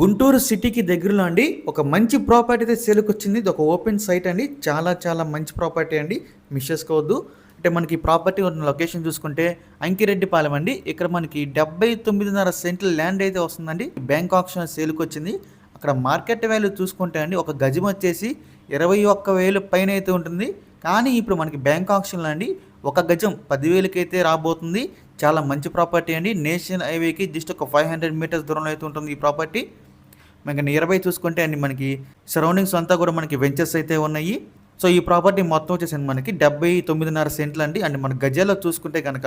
గుంటూరు సిటీకి దగ్గరలో అండి ఒక మంచి ప్రాపర్టీ అయితే సేల్కి వచ్చింది ఇది ఒక ఓపెన్ సైట్ అండి. చాలా చాలా మంచి ప్రాపర్టీ అండి. మిస్ చేసుకోవద్దు. అంటే మనకి ప్రాపర్టీ ఉన్న లొకేషన్ చూసుకుంటే అంకిరెడ్డిపాలెం అండి. ఇక్కడ మనకి డెబ్బై తొమ్మిదిన్నర సెంట్ల ల్యాండ్ అయితే వస్తుందండి. బ్యాంక్ ఆప్షన్ సేల్కి వచ్చింది అక్కడ మార్కెట్ వాల్యూ చూసుకుంటే అండి ఒక గజం వచ్చేసి ఇరవై ఒక్క వేలు పైన అయితే ఉంటుంది. కానీ ఇప్పుడు మనకి బ్యాంక్ ఆప్షన్లో అండి ఒక గజం పదివేలకైతే రాబోతుంది. చాలా మంచి ప్రాపర్టీ అండి. నేషనల్ హైవేకి జస్ట్ ఒక ఫైవ్ హండ్రెడ్ మీటర్స్ దూరంలో అయితే ఉంటుంది ఈ ప్రాపర్టీ. మనకి నియర్ బై చూసుకుంటే అండి మనకి సరౌండింగ్స్ అంతా కూడా మనకి వెంచర్స్ అయితే ఉన్నాయి. సో ఈ ప్రాపర్టీ మొత్తం వచ్చేసి మనకి డెబ్బై తొమ్మిదిన్నర సెంట్లు అండి. అండ్ మన గజాల్లో చూసుకుంటే కనుక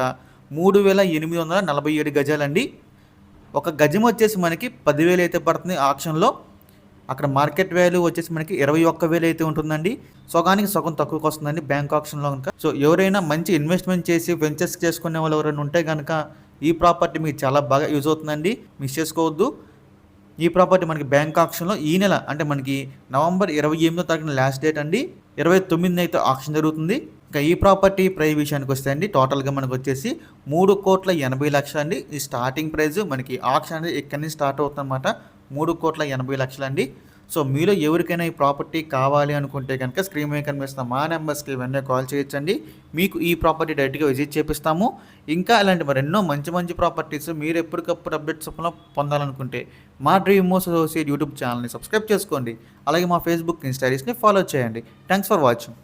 మూడు వేల ఎనిమిది వందల నలభై ఏడు గజాలండి. ఒక గజం వచ్చేసి మనకి పదివేలు అయితే పడుతుంది ఆప్షన్లో అక్కడ మార్కెట్ వాల్యూ వచ్చేసి మనకి ఇరవై ఒక్క వేలు అయితే ఉంటుందండి. సగానికి సగం తక్కువకి వస్తుందండి బ్యాంక్ ఆప్షన్లో కనుక. సో ఎవరైనా మంచి ఇన్వెస్ట్మెంట్ చేసి వెంచర్స్ చేసుకునే వాళ్ళు ఎవరైనా ఉంటే కనుక ఈ ప్రాపర్టీ మీకు చాలా బాగా యూజ్ అవుతుందండి. మిస్ చేసుకోవద్దు. ఈ ప్రాపర్టీ మనకి బ్యాంక్ ఆప్షన్లో ఈ నెల అంటే మనకి నవంబర్ ఇరవై ఎనిమిదో తారీఖున లాస్ట్ డేట్ అండి. ఇరవై తొమ్మిది అయితే ఆప్షన్ జరుగుతుంది. ఇంకా ఈ ప్రాపర్టీ ప్రైస్ విషయానికి వస్తే అండి టోటల్గా మనకు వచ్చేసి మూడు కోట్ల ఎనభై లక్షలు అండి. ఈ స్టార్టింగ్ ప్రైస్ మనకి ఆక్షన్ అనేది ఇక్కడి నుంచి స్టార్ట్ అవుతుంది అనమాట మూడు కోట్ల ఎనభై లక్షలు అండి. సో మీలో ఎవరికైనా ఈ ప్రాపర్టీ కావాలి అనుకుంటే కనుక స్క్రీన్ మీద కనిపిస్తున్న మా నెంబర్స్కి వెంటనే కాల్ చేయొచ్చండి. మీకు ఈ ప్రాపర్టీ డైరెక్ట్గా విజిట్ చేపిస్తాము. ఇంకా ఇలాంటి మరి ఎన్నో మంచి మంచి ప్రాపర్టీస్ మీరు ఎప్పటికప్పుడు అప్డేట్స్ పొందాలనుకుంటే మా డ్రీమ్ మోస్ అసోసియేట్ యూట్యూబ్ ఛానల్ని సబ్స్క్రైబ్ చేసుకోండి. అలాగే మా ఫేస్బుక్ ఇన్స్టారీస్ని ఫాలో చేయండి. Thanks for watching